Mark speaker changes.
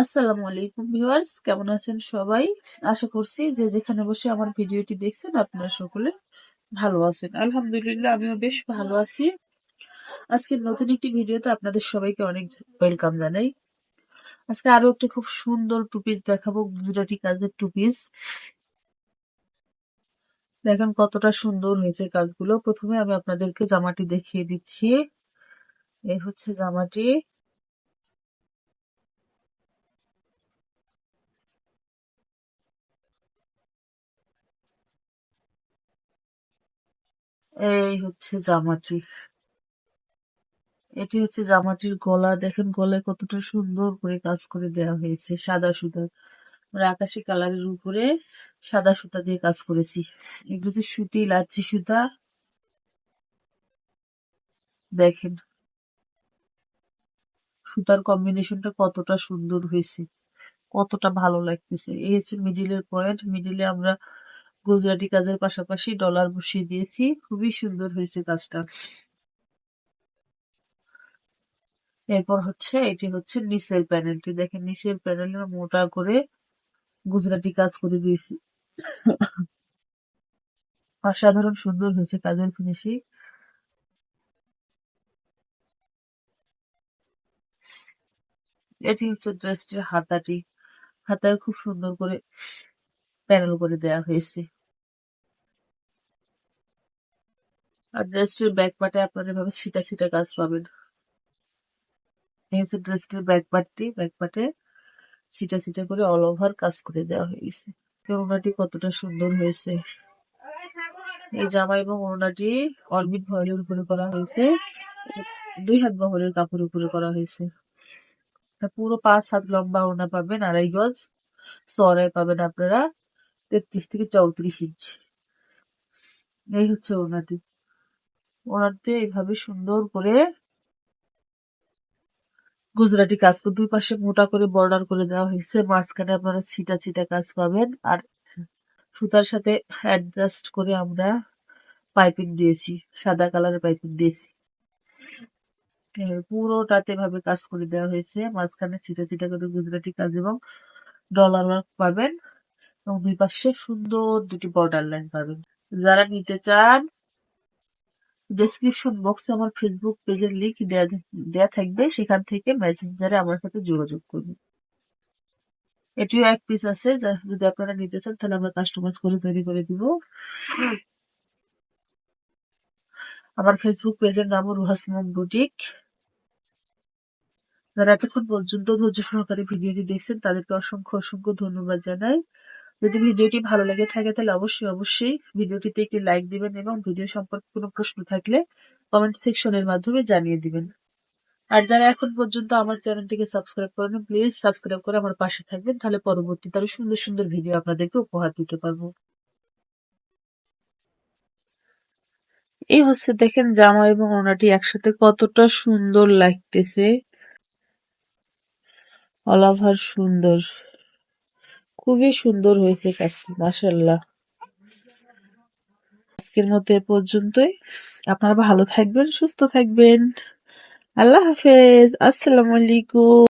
Speaker 1: আসসালামু আলাইকুম ভিউয়ার্স, কেমন আছেন সবাই? আশা করছি যে যেখানে বসে আমার ভিডিওটি দেখছেন আপনারা সকলে ভালো আছেন। আলহামদুলিল্লাহ, আমিও বেশ ভালো আছি। আজকে নতুন একটি ভিডিওতে আপনাদের সবাইকে অনেক ওয়েলকাম জানাই। আজকে আরও একটি খুব সুন্দর টুপিস দেখাবো, গুজরাটি কাজের টুপিস দেখেন কতটা সুন্দর হয়েছে কাজগুলো। প্রথমে আমি আপনাদেরকে জামাটি দেখিয়ে দিচ্ছি। এই হচ্ছে জামাটি। এই হচ্ছে জামাটি। এটি হচ্ছে জামাটির গলা। দেখেন গলায় কতটা সুন্দর করে কাজ করে দেওয়া হয়েছে, সাদা সুতা। মানে আকাশি কালারের উপরে সাদা সুতা দিয়ে কাজ করেছি। এগুলো হচ্ছে সুতি, লাচ্ছি সুতা। দেখেন সুতার কম্বিনেশনটা কতটা সুন্দর হয়েছে, কতটা ভালো লাগতেছে। এই হচ্ছে মিডিলের পয়েন্ট মিডিলে আমরা গুজরাটি কাজের পাশাপাশি ডলার বসিয়ে দিয়েছি। খুবই সুন্দর হয়েছে কাজটা। এরপর হচ্ছে, এটি হচ্ছে নিচের প্যানেলটি দেখেন, নিচের প্যানেলের মোটা করে গুজরাটি কাজ করে দিয়েছি। অসাধারণ সুন্দর হয়েছে কাজের ফিনিশিং এটি হচ্ছে ড্রেসটির হাতাটি। হাতায় খুব সুন্দর করে প্যানেল করে দেয়া হয়েছে। আর ড্রেসটির ব্যাক পার্টে আপনারা এভাবে ছিটা ছিটা কাজ পাবেন। এই হচ্ছে ড্রেসটির ব্যাক পার্টটি ব্যাক পার্টে ছিটা ছিটা করে অল ওভার কাজ করে দেওয়া হয়েছে ওড়নাটি কতটা সুন্দর হয়েছে। এই জামা এবং ওড়নাটি অরবিট ভয়েলের উপরে করা হয়েছে। দুই হাত বহরের কাপড় উপরে করা হয়েছে। পুরো পাঁচ হাত লম্বা ওড়না পাবেন, আড়াই গজ। সরাই পাবেন আপনারা তেত্রিশ থেকে চৌত্রিশ ইঞ্চ। এই হচ্ছে ওড়নাটি। ওড়নাতে এইভাবে সুন্দর করে গুজরাটি কাজ করে দুই পাশে মোটা করে বর্ডার করে দেওয়া হয়েছে। মাঝখানে আপনারা ছিটা ছিটা কাজ পাবেন আর সুতার সাথে অ্যাডজাস্ট করে আমরা পাইপিং দিয়েছি, সাদা কালারের পাইপিং দিয়েছি। পুরোটাতে ভাবে কাজ করে দেওয়া হয়েছে। মাঝখানে ছিটা ছিটা করে গুজরাটি কাজ এবং ডলার ওয়ার্ক পাবেন এবং দুই পাশে সুন্দর দুটি বর্ডার লাইন পাবেন। যারা নিতে চান ডেসক্রিপশন বক্সে আমার ফেসবুক পেজের লিঙ্ক দেয়া থাকবে। সেখান থেকে মেসেঞ্জারে আমার সাথে যোগাযোগ করবেন এটিও এক পিস আছে যদি আপনারা নিতে চান, তাহলে আমরা কাস্টমাইজ করে তৈরি করে দিব। আমার ফেসবুক পেজের নাম রুহাস মম বুটিক। যারা এতক্ষণ পর্যন্ত ধৈর্য সহকারে ভিডিওটি দেখছেন, তাদেরকে অসংখ্য অসংখ্য ধন্যবাদ জানাই। যদি ভিডিওটি ভালো লেগে থাকে তাহলে অবশ্যই অবশ্যই ভিডিওটিতে একটি লাইক দিবেন এবং ভিডিও সম্পর্কে কোনো প্রশ্ন থাকলে কমেন্ট সেকশনের মাধ্যমে জানিয়ে দিবেন। আর যারা এখন পর্যন্ত আমার চ্যানেলটিকে সাবস্ক্রাইব করেন প্লিজ সাবস্ক্রাইব করে আমার পাশে থাকবেন, তাহলে পরবর্তীতে আরও সুন্দর সুন্দর ভিডিও আপনাদেরকে উপহার দিতে পারব। এই হচ্ছে দেখেন জামা এবং ওনাটি একসাথে কতটা সুন্দর লাগতেছে। অলাভার সুন্দর। খুবই সুন্দর হয়েছে কাজটি মাসাল্লাহ আজকের মতো এ পর্যন্তই। আপনারা ভালো থাকবেন, সুস্থ থাকবেন। আল্লাহ হাফেজ। আসসালামু আলাইকুম।